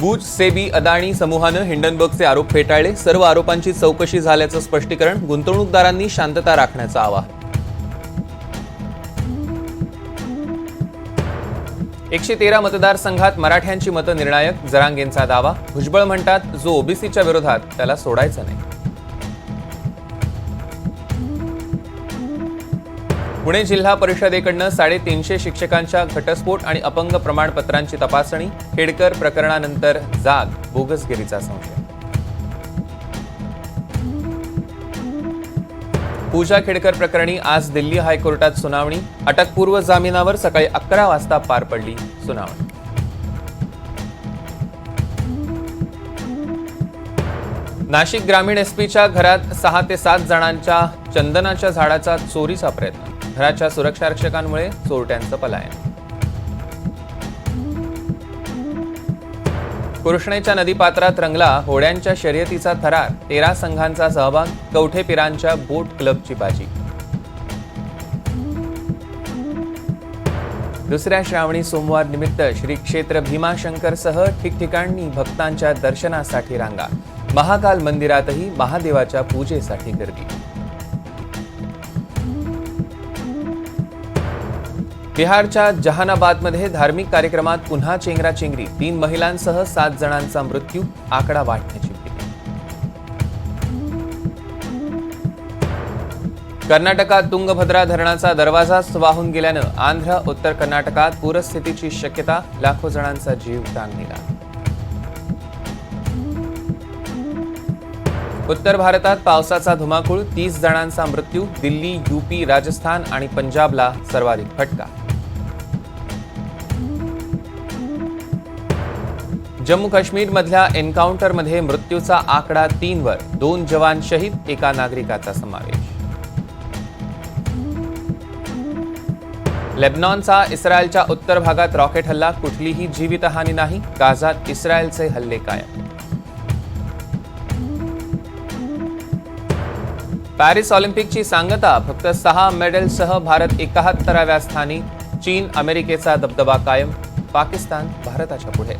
गुज सेबी अदाणी समूहानं हिंडनबर्गचे आरोप फेटाळले. सर्व आरोपांची चौकशी झाल्याचं स्पष्टीकरण गुंतवणूकदारांनी शांतता राखण्याचं आवाहन. एकशे तेरा मतदारसंघात मराठ्यांची मतं निर्णायक जरांगेंचा दावा. भुजबळ म्हणतात जो ओबीसीच्या विरोधात त्याला सोडायचं नाही. पुणे जिल्हा परिषदेकडनं साडेतीनशे शिक्षकांच्या घटस्फोट आणि अपंग प्रमाणपत्रांची तपासणी खेडकर प्रकरणानंतर जाग बोगसगिरीचा संशय. पूजा खेडकर प्रकरणी आज दिल्ली हायकोर्टात सुनावणी. अटकपूर्व जामिनावर सकाळी अकरा वाजता पार पडली सुनावणी. नाशिक ग्रामीण एसपीच्या घरात सहा ते सात जणांच्या चंदनाच्या झाडाचा चोरीचा प्रयत्न. घराच्या सुरक्षा रक्षकांमुळे चोरट्यांचं पलायन. कृष्णेच्या नदीपात्रात रंगला होड्यांच्या शर्यतीचा थरार तेरा संघांचा सहभाग कवठे पिरांच्या बोट क्लबची बाजी. दुसऱ्या श्रावणी सोमवार निमित्त श्री क्षेत्र भीमाशंकरसह ठिकठिकाणी भक्तांच्या दर्शनासाठी रांगा. महाकाल मंदिरातही महादेवाच्या पूजेसाठी गर्दी. बिहारच्या जहानाबादमध्ये धार्मिक कार्यक्रमात पुन्हा चेंगराचेंगरी तीन महिलांसह सात जणांचा मृत्यू आकडा वाढण्याची भीती. कर्नाटकात तुंगभद्रा धरणाचा दरवाजाच वाहून गेल्यानं आंध्र उत्तर कर्नाटकात पूरस्थितीची शक्यता लाखो जणांचा जीव दिला उत्तर भारतात पावसाचा धुमाकूळ तीस जणांचा मृत्यू दिल्ली यूपी राजस्थान आणि पंजाबला सर्वाधिक फटका. जम्मू काश्मीरमधल्या एन्काउंटरमध्ये मृत्यूचा आकडा तीनवर. दोन जवान शहीद एका नागरिकाचा समावेश. लेबनॉनचा इस्रायलच्या उत्तर भागात रॉकेट हल्ला कुठलीही जीवितहानी नाही गाझात इस्रायलचे हल्ले कायम. पॅरिस ऑलिम्पिकची सांगता फक्त सहा मेडल्ससह भारत एकाहत्तराव्या स्थानी चीन अमेरिकेचा दबदबा कायम पाकिस्तान भारताच्या पुढे.